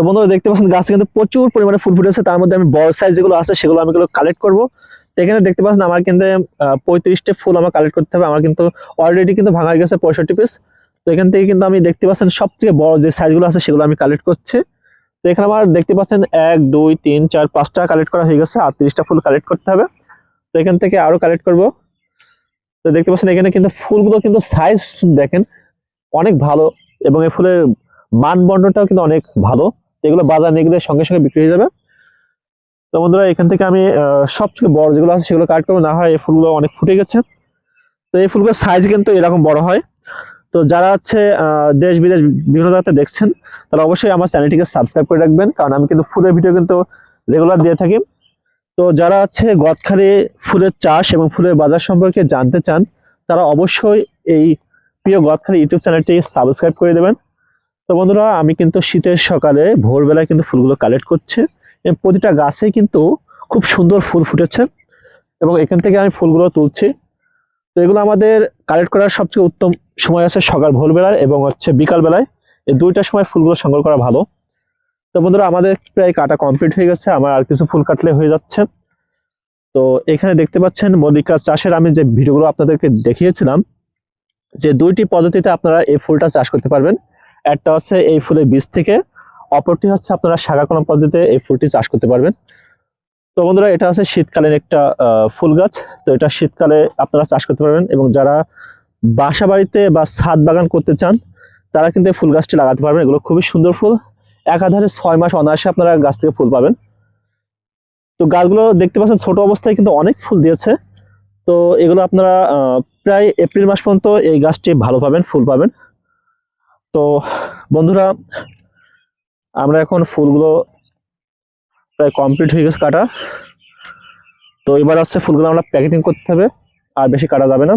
তো বন্ধুরা দেখতে পাচ্ছেন গাছ কিন্তু প্রচুর পরিমাণে ফুল ফুটেছে। তার মধ্যে আমি বড় সাইজ যেগুলো আছে সেগুলো আমি কালেক্ট করব। এখানে দেখতে পাচ্ছেন আমার কিন্তু পঁয়ত্রিশটা ফুল আমার কালেক্ট করতে হবে। আমার কিন্তু অলরেডি কিন্তু ভাঙা গেছে পঁয়ষট্টি পিস তো এখান থেকে কিন্তু আমি দেখতে পাচ্ছেন সব থেকে বড় যে সাইজগুলো আছে সেগুলো আমি কালেক্ট করছি। তো এখানে আমার দেখতে পাচ্ছেন এক, দুই, তিন, চার, পাঁচটা কালেক্ট করা হয়ে গেছে। আর ফুল কালেক্ট করতে হবে। তো এখান থেকে আরও কালেক্ট করব। তো দেখতে পাচ্ছেন এখানে কিন্তু ফুলগুলো কিন্তু সাইজ দেখেন অনেক ভালো এবং এই ফুলের মানবন্ধনটাও কিন্তু অনেক ভালো। এগুলো বাজার নিয়ে গেলে সঙ্গে সঙ্গে বিক্রি হয়ে যাবে। তো বন্ধুরা, এখান থেকে আমি সবথেকে বড় যেগুলো আছে সেগুলো কাট করব। না হয় এই ফুলগুলো অনেক ফুটে গেছে। তো এই ফুলগুলোর সাইজ কিন্তু এরকম বড় হয়। তো যারা হচ্ছে দেশ বিদেশ বিভিন্ন জায়গাতে দেখছেন, তারা অবশ্যই আমার চ্যানেলটিকে সাবস্ক্রাইব করে রাখবেন। কারণ আমি কিন্তু ফুলের ভিডিও কিন্তু রেগুলার দিয়ে থাকি। তো যারা হচ্ছে গদখালি ফুলের চাষ এবং ফুলের বাজার সম্পর্কে জানতে চান, তারা অবশ্যই এই প্রিয় গদখালি ইউটিউব চ্যানেলটি সাবস্ক্রাইব করে দেবেন। তো বন্ধুরা, আমি কিন্তু শীতের সকালে ভোরবেলায় কিন্তু ফুলগুলো কালেক্ট করছি এবং প্রতিটা গাছে কিন্তু খুব সুন্দর ফুল ফুটেছে এবং এখান থেকে আমি ফুলগুলো তুলছি। তো এগুলো আমাদের কালেক্ট করার সবচেয়ে উত্তম সময় আছে সকাল ভোরবেলায় এবং হচ্ছে বিকালবেলায়। এই দুইটা সময় ফুলগুলো সংগ্রহ করা ভালো। তো বন্ধুরা, আমাদের প্রায় কাটা কমপ্লিট হয়ে গেছে, আমার আর কিছু ফুল কাটলে হয়ে যাচ্ছে। তো এখানে দেখতে পাচ্ছেন মদিকা চাষের আমি যে ভিডিওগুলো আপনাদেরকে দেখিয়েছিলাম, যে দুইটি পদ্ধতিতে আপনারা এই ফুলটা চাষ করতে পারবেন। একটা হচ্ছে এই ফুলের বীজ থেকে। অপরটি হচ্ছে আপনারা শাখা কলম পদ্ধতিতে এই ফুলটি চাষ করতে পারবেন। তো বন্ধুরা, এটা হচ্ছে শীতকালীন একটা ফুল গাছ। তো এটা শীতকালে আপনারা চাষ করতে পারবেন এবং যারা বাসা বাড়িতে বা ছাদ বাগান করতে চান, তারা কিন্তু এই ফুল গাছটি লাগাতে পারবেন। এগুলো খুবই সুন্দর ফুল। একাধারে ছয় মাস অনায়াসে আপনারা গাছ থেকে ফুল পাবেন। তো গাছগুলো দেখতে পাচ্ছেন ছোট অবস্থায় কিন্তু অনেক ফুল দিয়েছে। তো এগুলো আপনারা প্রায় এপ্রিল মাস পর্যন্ত এই গাছটি ভালো পাবেন, ফুল পাবেন। তো বন্ধুরা, আমরা এখন ফুলগুলো প্রায় কমপ্লিট হয়ে গেছে কাটা। তো এবার আসছে ফুলগুলো আমরা প্যাকেটিং করতে হবে, আর বেশি কাটা যাবে না।